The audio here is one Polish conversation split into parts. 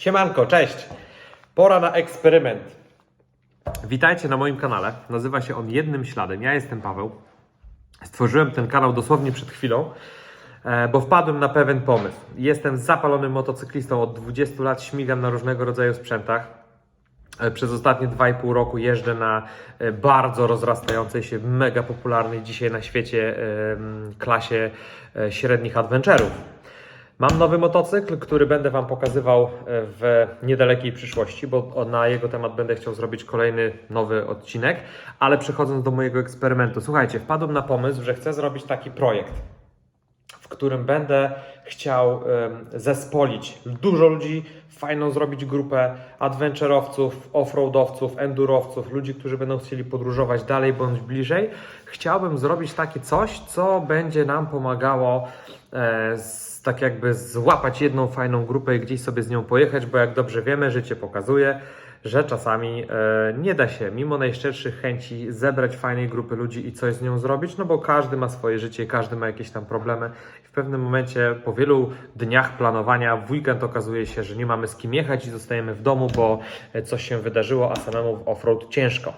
Siemanko, cześć! Pora na eksperyment. Witajcie na moim kanale. Nazywa się on Jednym Śladem. Ja jestem Paweł. Stworzyłem ten kanał dosłownie przed chwilą, e, bo wpadłem na pewien pomysł. Jestem zapalonym motocyklistą od 20 lat, śmigam na różnego rodzaju sprzętach. E, Przez ostatnie 2,5 roku jeżdżę na e, bardzo rozrastającej się, mega popularnej dzisiaj na świecie klasie średnich adventurów. Mam nowy motocykl, który będę Wam pokazywał e, w niedalekiej przyszłości, bo na jego temat będę chciał zrobić kolejny nowy odcinek. Ale przechodząc do mojego eksperymentu, słuchajcie, wpadłem na pomysł, że chcę zrobić taki projekt w którym będę chciał zespolić dużo ludzi, fajną zrobić grupę adventurowców, offroadowców, endurowców, ludzi, którzy będą chcieli podróżować dalej bądź bliżej. Chciałbym zrobić takie coś, co będzie nam pomagało e, z, tak jakby złapać jedną fajną grupę i gdzieś sobie z nią pojechać, bo jak dobrze wiemy, życie pokazuje, że czasami e, nie da się, mimo najszczerszych chęci, zebrać fajnej grupy ludzi i coś z nią zrobić, no bo każdy ma swoje życie, każdy ma jakieś tam problemy. I w pewnym momencie, po wielu dniach planowania, w weekend okazuje się, że nie mamy z kim jechać i zostajemy w domu, bo coś się wydarzyło, a samemu w offroad ciężko.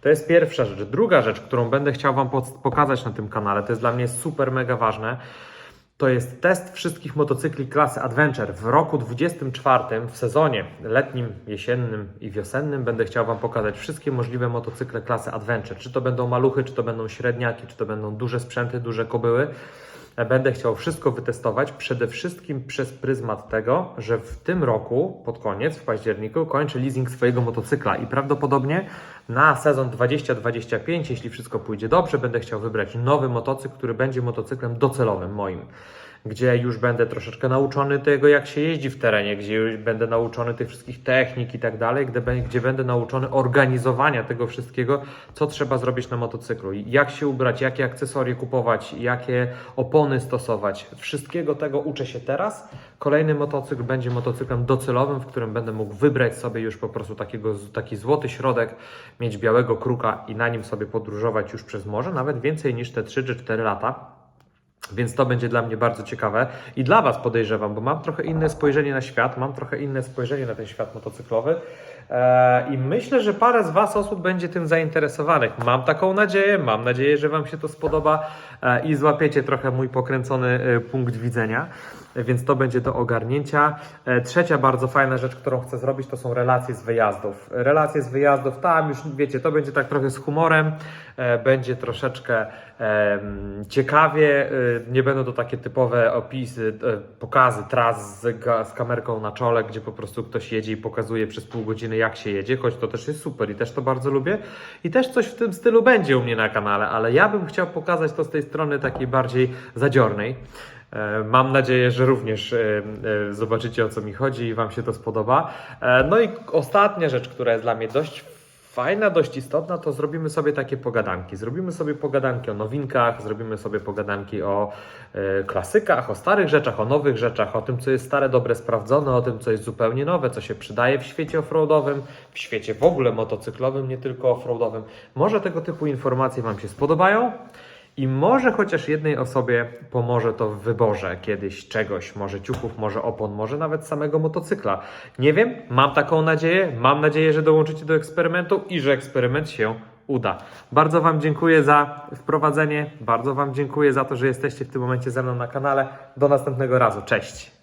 To jest pierwsza rzecz. Druga rzecz, którą będę chciał Wam pokazać na tym kanale, to jest dla mnie super mega ważne. To jest test wszystkich motocykli klasy Adventure. W roku 24, w sezonie letnim, jesiennym i wiosennym, będę chciał Wam pokazać wszystkie możliwe motocykle klasy Adventure. Czy to będą maluchy, czy to będą średniaki, czy to będą duże sprzęty, duże kobyły. Będę chciał wszystko wytestować, przede wszystkim przez pryzmat tego, że w tym roku, pod koniec, w październiku, kończę leasing swojego motocykla i prawdopodobnie na sezon 2025, jeśli wszystko pójdzie dobrze, będę chciał wybrać nowy motocykl, który będzie motocyklem docelowym moim. Gdzie już będę troszeczkę nauczony tego, jak się jeździ w terenie, gdzie już będę nauczony tych wszystkich technik i tak dalej, gdzie, bę- gdzie będę nauczony organizowania tego wszystkiego, co trzeba zrobić na motocyklu, jak się ubrać, jakie akcesorie kupować, jakie opony stosować. Wszystkiego tego uczę się teraz. Kolejny motocykl będzie motocyklem docelowym, w którym będę mógł wybrać sobie już po prostu takiego, taki złoty środek, mieć białego kruka i na nim sobie podróżować już przez morze, nawet więcej niż te 3 czy 4 lata. Więc to będzie dla mnie bardzo ciekawe i dla Was podejrzewam, bo mam trochę inne spojrzenie na świat, mam trochę inne spojrzenie na ten świat motocyklowy e, i myślę, że parę z Was osób będzie tym zainteresowanych. Mam taką nadzieję, mam nadzieję, że Wam się to spodoba e, i złapiecie trochę mój pokręcony e, punkt widzenia. Więc to będzie do ogarnięcia. Trzecia bardzo fajna rzecz, którą chcę zrobić, to są relacje z wyjazdów. Relacje z wyjazdów, tam już wiecie, to będzie tak trochę z humorem, będzie troszeczkę ciekawie, nie będą to takie typowe opisy, e, pokazy tras z, z kamerką na czole, gdzie po prostu ktoś jedzie i pokazuje przez pół godziny jak się jedzie, choć to też jest super i też to bardzo lubię. I też coś w tym stylu będzie u mnie na kanale, ale ja bym chciał pokazać to z tej strony takiej bardziej zadziornej. E, Mam nadzieję, że również e, zobaczycie o co mi chodzi i Wam się to spodoba. No i ostatnia rzecz, która jest dla mnie dość fajna, dość istotna, to zrobimy sobie takie pogadanki. Zrobimy sobie pogadanki o nowinkach, zrobimy sobie pogadanki o e, klasykach, o starych rzeczach, o nowych rzeczach, o tym, co jest stare, dobre, sprawdzone, o tym, co jest zupełnie nowe, co się przydaje w świecie offroadowym, w świecie w ogóle motocyklowym, nie tylko offroadowym. Może tego typu informacje Wam się spodobają. I może chociaż jednej osobie pomoże to w wyborze kiedyś czegoś, może ciuchów, może opon, może nawet samego motocykla. Nie wiem, mam taką nadzieję, mam nadzieję, że dołączycie do eksperymentu i że eksperyment się uda. Bardzo Wam dziękuję za wprowadzenie, bardzo Wam dziękuję za to, że jesteście w tym momencie ze mną na kanale. Do następnego razu, cześć!